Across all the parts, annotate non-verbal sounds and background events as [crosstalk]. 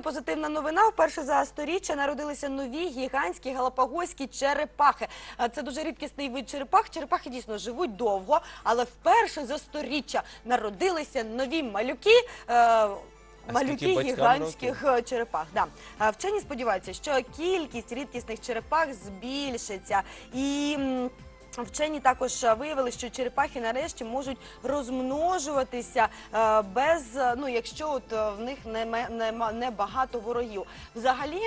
Абсолютно позитивна новина. Вперше за сторіччя народилися нові гігантські галапагоські черепахи. Це дуже рідкісний вид черепах. Черепахи дійсно живуть довго, але вперше за сторіччя народилися нові малюки. е, Малюки гігантських е, черепах. Да. Вчені сподіваються, що кількість рідкісних черепах збільшиться і. Вчені також е, виявили, що черепахи нарешті можуть розмножуватися е, без, е, ну якщо от в них не, не, не багато ворогів. Взагалі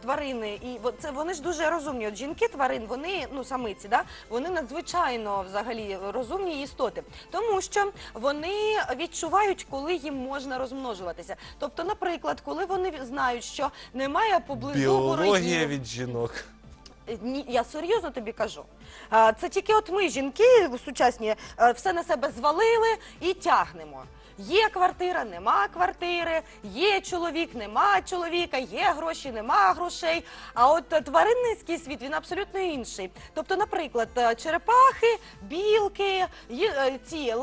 тварини, і це вони ж дуже розумні. От жінки тварин, вони ну самиці, да, вони надзвичайно взагалі розумні істоти, тому що вони відчувають, коли їм можна розмножуватися. Тобто, наприклад, коли вони знають, що немає поблизу Біологія ворогів, від жінок. Я серйозно тобі кажу. Це тільки от ми, жінки сучасні, е, все на себе звалили і тягнемо. Є квартира, нема квартири, є чоловік, нема чоловіка, є гроші, нема грошей. А от е, тваринницький світ він абсолютно інший. Тобто, наприклад, е, черепахи, білки, е, ці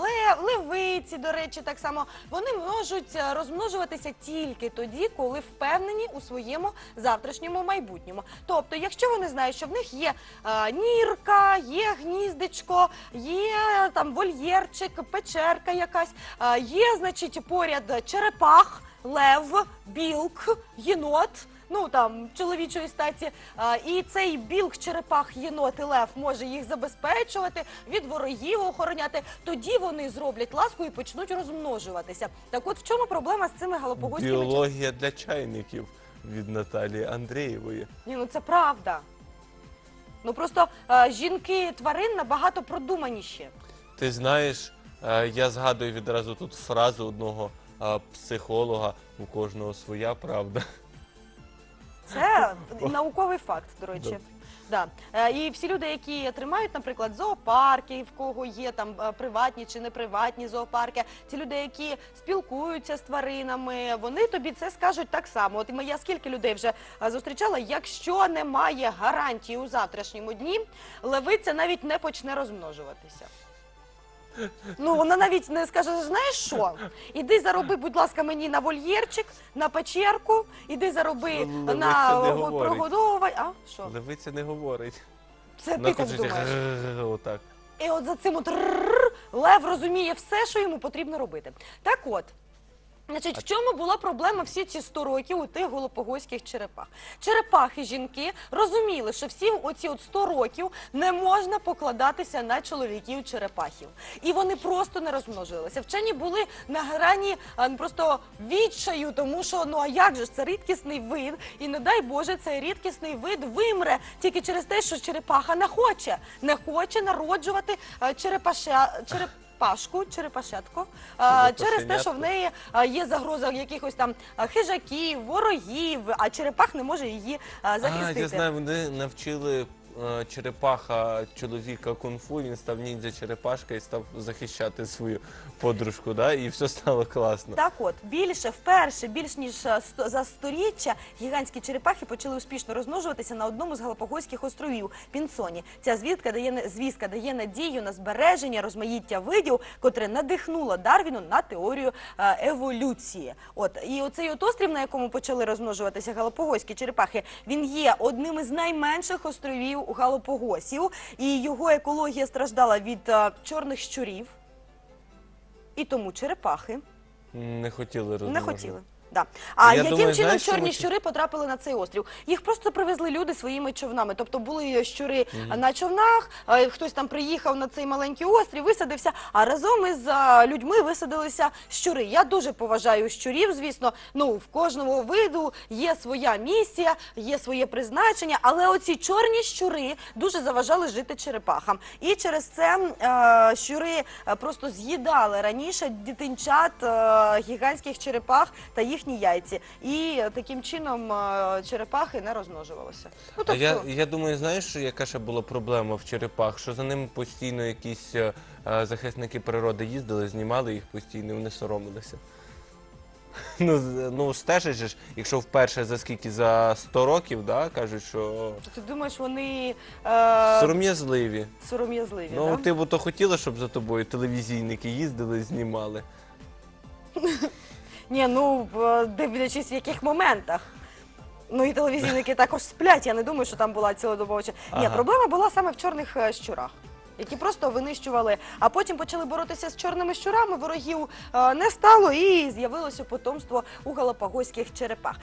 левиці, до речі, так само вони можуть розмножуватися тільки тоді, коли впевнені у своєму завтрашньому майбутньому. Тобто, якщо вони знають, що в них є нірка, є гніздечко, є там вольєрчик, печерка якась, е, є, значить, поряд черепах, лев, білк, єнот. Ну там чоловічої статі, А, і цей білк, черепах, єнот і лев може їх забезпечувати, від ворогів охороняти. Тоді вони зроблять ласку і почнуть розмножуватися. Так, от в чому проблема з цими галапагоськими Біологія для чайників від Наталії Андрієвої. Ні, ну це правда. Ну просто жінки тварин набагато продуманіші. Ти знаєш, я згадую відразу тут фразу одного е, психолога: у кожного своя правда. Це науковий факт, до речі. Да. Е, І всі люди, які тримають, наприклад, зоопарки, в кого є там е, приватні чи неприватні зоопарки, ті люди, які спілкуються з тваринами, вони тобі це скажуть так само. От я скільки людей вже е, зустрічала, якщо немає гарантії у завтрашньому дні, левиця навіть не почне розмножуватися. Ну, вона навіть не скаже, знаєш що? Іди зароби, будь ласка, мені на вольєрчик, на печерку, іди зароби Левиця на не говорить. А що? Левиця не говорить. Це ти так думаєш. отак. І от за цим от «рррр» лев розуміє все, що йому потрібно робити. Так от. Значить, в чому була проблема всі ці 100 років у тих голопогойських черепах? Черепахи жінки розуміли, що всі оці от 100 років не можна покладатися на чоловіків черепахів. І вони просто не розмножилися. Вчені були на грані а, просто відчаю, тому що ну а як же ж це рідкісний вид, і не дай Боже, цей рідкісний вид вимре тільки через те, що черепаха не хоче, не хоче народжувати а, черепаша череп. Пашку, черепашетку, а, через те, що в неї а, є загроза якихось там а, хижаків, ворогів, а черепах не може її а, А, захистити. я знаю, вони навчили е, черепаха чоловіка кунг-фу, він став ніндзя черепашка і став захищати свою подружку, да? і все стало класно. Так от, більше, вперше, більш ніж е, сто- за сторіччя, гігантські черепахи почали успішно розмножуватися на одному з Галапагойських островів Пінсоні. Ця звістка дає, не- звістка дає надію на збереження розмаїття видів, котре надихнуло Дарвіну на теорію е, еволюції. От, і оцей от острів, на якому почали розмножуватися Галапагойські черепахи, він є одним із найменших островів у Галапагосів, і його екологія страждала від е, чорних щурів. І тому черепахи Не хотіли не хотіли. Да. А Я яким думаю, чином знаєш, чому чорні ці- щури потрапили на цей острів? Їх просто привезли люди своїми човнами. Тобто були щури на човнах, е, хтось там приїхав на цей маленький острів, висадився, а разом із людьми висадилися щури. Я дуже поважаю щурів, звісно. Ну, в кожному виду є своя місія, є своє призначення, але оці чорні щури дуже заважали жити черепахам. І через це е, щури е, просто з'їдали раніше дитинчат е, гігантських черепах та їхні яйці. І таким чином е, черепахи не розмножувалися. Ну, А тобто, я, я думаю, знаєш, що яка ще була проблема в черепах? Що за ними постійно якісь е, е, захисники природи їздили, знімали їх постійно, і вони соромилися. [laughs] Ну, з- ну стежиш, же ж, якщо вперше за скільки за 100 років, да, кажуть, що ти думаєш, вони е, сором'язливі. сором'язливі? Ну, да? ти б то хотіла, щоб за тобою телевізійники їздили, знімали. [laughs] Ні, ну е, дивлячись в яких моментах. Ну і телевізійники також сплять. Я не думаю, що там була цілодобовича. Ні, Ага. проблема була саме в чорних е, щурах. Які просто винищували, а потім почали боротися з чорними щурами. Ворогів е, не стало і з'явилося потомство у галапагоських черепах.